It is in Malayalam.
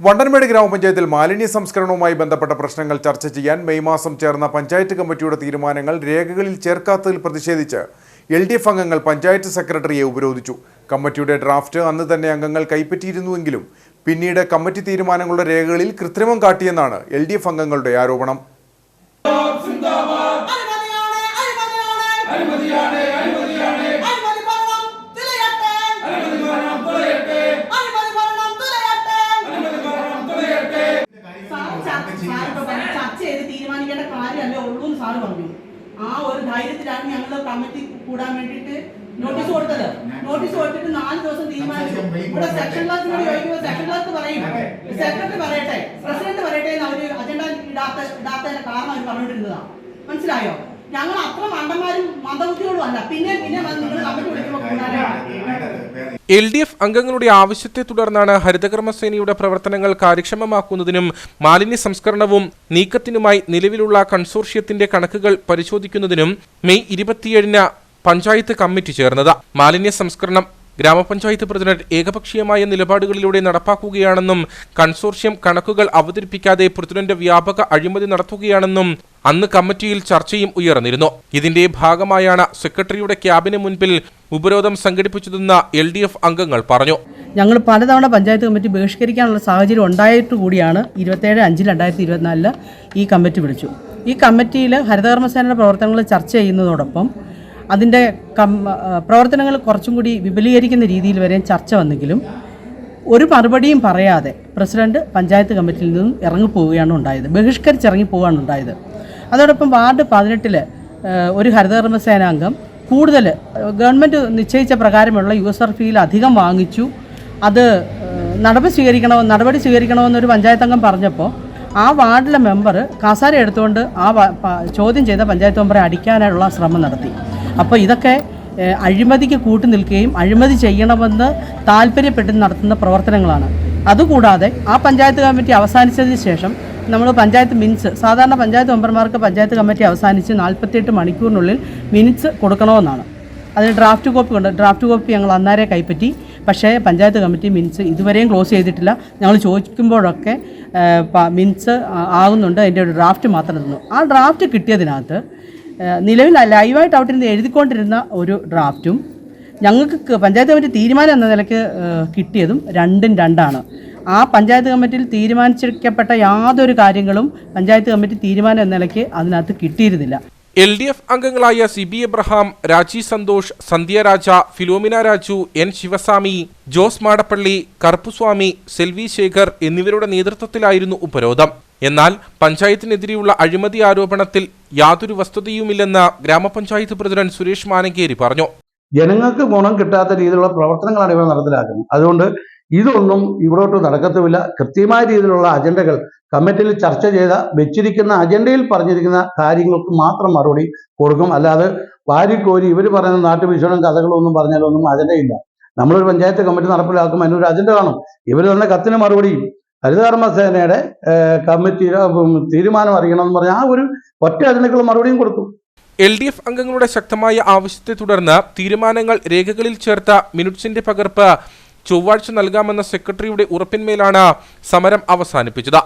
വണ്ടൻമേട് ഗ്രാമപഞ്ചായത്തിൽ മാലിന്യ സംസ്കരണവുമായി ബന്ധപ്പെട്ട പ്രശ്നങ്ങൾ ചർച്ച ചെയ്യാൻ മെയ് മാസം ചേർന്ന പഞ്ചായത്ത് കമ്മിറ്റിയുടെ തീരുമാനങ്ങൾ രേഖകളിൽ ചേർക്കാത്തതിൽ പ്രതിഷേധിച്ച് എൽ ഡി എഫ് അംഗങ്ങൾ പഞ്ചായത്ത് സെക്രട്ടറിയെ ഉപരോധിച്ചു. കമ്മിറ്റിയുടെ ഡ്രാഫ്റ്റ് അന്ന് തന്നെ അംഗങ്ങൾ കൈപ്പറ്റിയിരുന്നുവെങ്കിലും പിന്നീട് കമ്മിറ്റി തീരുമാനങ്ങളുടെ രേഖകളിൽ കൃത്രിമം കാട്ടിയെന്നാണ് എൽ അംഗങ്ങളുടെ ആരോപണം. ഉള്ളൂ എന്ന് സാറ് പറഞ്ഞു. ആ ഒരു ധൈര്യത്തിലാണ് ഞങ്ങൾ കമ്മിറ്റി കൂടാൻ വേണ്ടിയിട്ട് നോട്ടീസ് കൊടുത്തത്. നോട്ടീസ് കൊടുത്തിട്ട് നാല് ദിവസം തീരുമാനിച്ചു. ഇവിടെ സെക്ഷൻ ക്ലാസിനോട് ചോദിക്കുമ്പോൾ സെക്ഷൻ ക്ലാസ് പറയും. സെക്രട്ടറി പറയട്ടെ. പ്രസിഡന്റ് പറയട്ടെ എന്ന് അവർ അജണ്ട ഇടാത്ത ഇടാത്തതിന്റെ കാരണം അവർ പറഞ്ഞിട്ടിരുന്നതാണ് മനസ്സിലായോ? ഞങ്ങൾ അത്ര മണ്ടന്മാരും മന്ദബുദ്ധികളും അല്ല പിന്നെ പിന്നെ എൽ ഡി എഫ് അംഗങ്ങളുടെ ആവശ്യത്തെ തുടർന്നാണ് ഹരിതകർമ്മസേനയുടെ പ്രവർത്തനങ്ങൾ കാര്യക്ഷമമാക്കുന്നതിനും മാലിന്യ സംസ്കരണവും നീക്കത്തിനുമായി നിലവിലുള്ള കൺസോർഷ്യത്തിന്റെ കണക്കുകൾ പരിശോധിക്കുന്നതിനും മെയ് ഇരുപത്തിയേഴിന് പഞ്ചായത്ത് കമ്മിറ്റി ചേർന്നത്. മാലിന്യ സംസ്കരണം ഗ്രാമപഞ്ചായത്ത് പ്രസിഡന്റ് ഏകപക്ഷീയമായ നിലപാടുകളിലൂടെ നടപ്പാക്കുകയാണെന്നും കൺസോർഷ്യം കണക്കുകൾ അവതരിപ്പിക്കാതെ പ്രസിഡന്റ് വ്യാപക അഴിമതി നടത്തുകയാണെന്നും അന്ന് കമ്മിറ്റിയിൽ ചർച്ചയും ഉയർന്നിരുന്നു. ഇതിന്റെ ഭാഗമായാണ് സെക്രട്ടറിയുടെ ക്യാബിന് മുൻപിൽ ഉപരോധം സംഘടിപ്പിച്ചതെന്ന് എൽ ഡി എഫ് അംഗങ്ങൾ പറഞ്ഞു. ഞങ്ങൾ പലതവണ പഞ്ചായത്ത് കമ്മിറ്റി ബഹിഷ്കരിക്കാനുള്ള സാഹചര്യം ഉണ്ടായിട്ട് കൂടിയാണ് ഇരുപത്തേഴ് അഞ്ച് രണ്ടായിരത്തി ഇരുപത്തിനാലിൽ ഈ കമ്മിറ്റി വിളിച്ചു. ഈ കമ്മിറ്റിയിൽ ഹരിതകർമ്മസേനയുടെ പ്രവർത്തനങ്ങൾ ചർച്ച ചെയ്യുന്നതോടൊപ്പം അതിന്റെ പ്രവർത്തനങ്ങൾ കുറച്ചും കൂടി വിപുലീകരിക്കുന്ന രീതിയിൽ വരെയും ചർച്ച വന്നെങ്കിലും ഒരു മറുപടിയും പറയാതെ പ്രസിഡന്റ് പഞ്ചായത്ത് കമ്മിറ്റിയിൽ നിന്നും ഇറങ്ങിപ്പോവുകയാണ് ഉണ്ടായത്. ബഹിഷ്കരിച്ചിറങ്ങി പോവുകയാണ് ഉണ്ടായത്. അതോടൊപ്പം വാർഡ് പതിനെട്ടിൽ ഒരു ഹരിതകർമ്മസേന അംഗം കൂടുതൽ ഗവൺമെന്റ് നിശ്ചയിച്ച പ്രകാരമുള്ള യു എസ് ആർ ഫിയിൽ അധികം വാങ്ങിച്ചു. അത് നടപടി സ്വീകരിക്കണമെന്ന് നടപടി സ്വീകരിക്കണമെന്നൊരു പഞ്ചായത്ത് അംഗം പറഞ്ഞപ്പോൾ ആ വാർഡിലെ മെമ്പർ കാസാര എടുത്തുകൊണ്ട് ആ ചോദ്യം ചെയ്ത പഞ്ചായത്ത് മെമ്പറെ അടിക്കാനുള്ള ശ്രമം നടത്തി. അപ്പോൾ ഇതൊക്കെ അഴിമതിക്ക് കൂട്ടു നിൽക്കുകയും അഴിമതി ചെയ്യണമെന്ന് താല്പര്യപ്പെട്ട് നടത്തുന്ന പ്രവർത്തനങ്ങളാണ്. അതുകൂടാതെ ആ പഞ്ചായത്ത് കമ്മിറ്റി അവസാനിച്ചതിന് ശേഷം നമ്മൾ പഞ്ചായത്ത് മിനിറ്റ്സ് സാധാരണ പഞ്ചായത്ത് മെമ്പർമാർക്ക് പഞ്ചായത്ത് കമ്മിറ്റി അവസാനിച്ച് നാൽപ്പത്തിയെട്ട് മണിക്കൂറിനുള്ളിൽ മിനിറ്റ്സ് കൊടുക്കണമെന്നാണ്. അതിന് ഡ്രാഫ്റ്റ് കോപ്പി ഉണ്ട് ഡ്രാഫ്റ്റ് കോപ്പി ഞങ്ങൾ അന്നേരെ കൈപ്പറ്റി പക്ഷേ പഞ്ചായത്ത് കമ്മിറ്റി മിനിറ്റ്സ് ഇതുവരെയും ക്ലോസ് ചെയ്തിട്ടില്ല. ഞങ്ങൾ ചോദിക്കുമ്പോഴൊക്കെ മിനിറ്റ്സ് ആകുന്നുണ്ട്. അതിന്റെ ഒരു ഡ്രാഫ്റ്റ് മാത്രം തന്നു ആ ഡ്രാഫ്റ്റ് കിട്ടിയതിനകത്ത് നിലവിൽ ലൈവായിട്ട് അവിടെ എഴുതിക്കൊണ്ടിരുന്ന ഒരു ഡ്രാഫ്റ്റും ഞങ്ങൾക്ക് പഞ്ചായത്ത് കമ്മിറ്റി തീരുമാനം എന്ന നിലയ്ക്ക് കിട്ടിയതും രണ്ടും രണ്ടാണ്. ആ പഞ്ചായത്ത് കമ്മിറ്റിയിൽ തീരുമാനിച്ചിരിക്കപ്പെട്ട യാതൊരു കാര്യങ്ങളും പഞ്ചായത്ത് കമ്മിറ്റി തീരുമാനം എന്ന നിലയ്ക്ക് അതിനകത്ത് കിട്ടിയിരുന്നില്ല. എൽ ഡി എഫ് അംഗങ്ങളായ C B Abraham Raji Santhosh Sandhya Raja Philomina Raju N Sivaswami Jose Madappally Karuppuswami Selvi Sekhar എന്നിവരുടെ നേതൃത്വത്തിലായിരുന്നു ഉപരോധം. എന്നാൽ പഞ്ചായത്തിനെതിരെയുള്ള അഴിമതി ആരോപണത്തിൽ യാതൊരു വസ്തുതയുമില്ലെന്ന് ഗ്രാമപഞ്ചായത്ത് പ്രസിഡന്റ് സുരേഷ് മാനങ്കേരി പറഞ്ഞു. ജനങ്ങൾക്ക് ഗുണം കിട്ടാത്ത രീതിയിലുള്ള പ്രവർത്തനങ്ങളാണ് ഇവർ നടപ്പിലാക്കുന്നത്. അതുകൊണ്ട് ഇതൊന്നും ഇവിടോട്ട് നടക്കത്തുമില്ല. കൃത്യമായ രീതിയിലുള്ള അജണ്ടകൾ കമ്മിറ്റിയിൽ ചർച്ച ചെയ്ത വെച്ചിരിക്കുന്ന അജണ്ടയിൽ പറഞ്ഞിരിക്കുന്ന കാര്യങ്ങൾക്ക് മാത്രം മറുപടി കൊടുക്കും. അല്ലാതെ വാരിക്കോരി ഇവർ പറയുന്ന നാട്ടുവിഷയം കഥകളൊന്നും പറഞ്ഞാലൊന്നും അജണ്ടയില്ല. നമ്മളൊരു പഞ്ചായത്ത് കമ്മിറ്റി നടപ്പിലാക്കും അതിനൊരു അജണ്ട കാണും. ഇവർ തന്നെ കത്തിന് മറുപടി. ഹരിതകർമ്മസേനയുടെ സേനയുടെ കമ്മിറ്റി തീരുമാനം അറിയണമെന്ന് പറഞ്ഞാൽ ആ ഒരു ഒറ്റ അജണ്ടകൾ മറുപടിയും കൊടുക്കും. എൽ ഡി എഫ് അംഗങ്ങളുടെ ശക്തമായ ആവശ്യത്തെ തുടർന്ന് തീരുമാനങ്ങൾ രേഖകളിൽ ചേർത്ത മിനിറ്റ്സിന്റെ പകർപ്പ് ചൊവ്വാഴ്ച നൽകാമെന്ന സെക്രട്ടറിയുടെ ഉറപ്പിന്മേലാണ് സമരം അവസാനിപ്പിച്ചത്.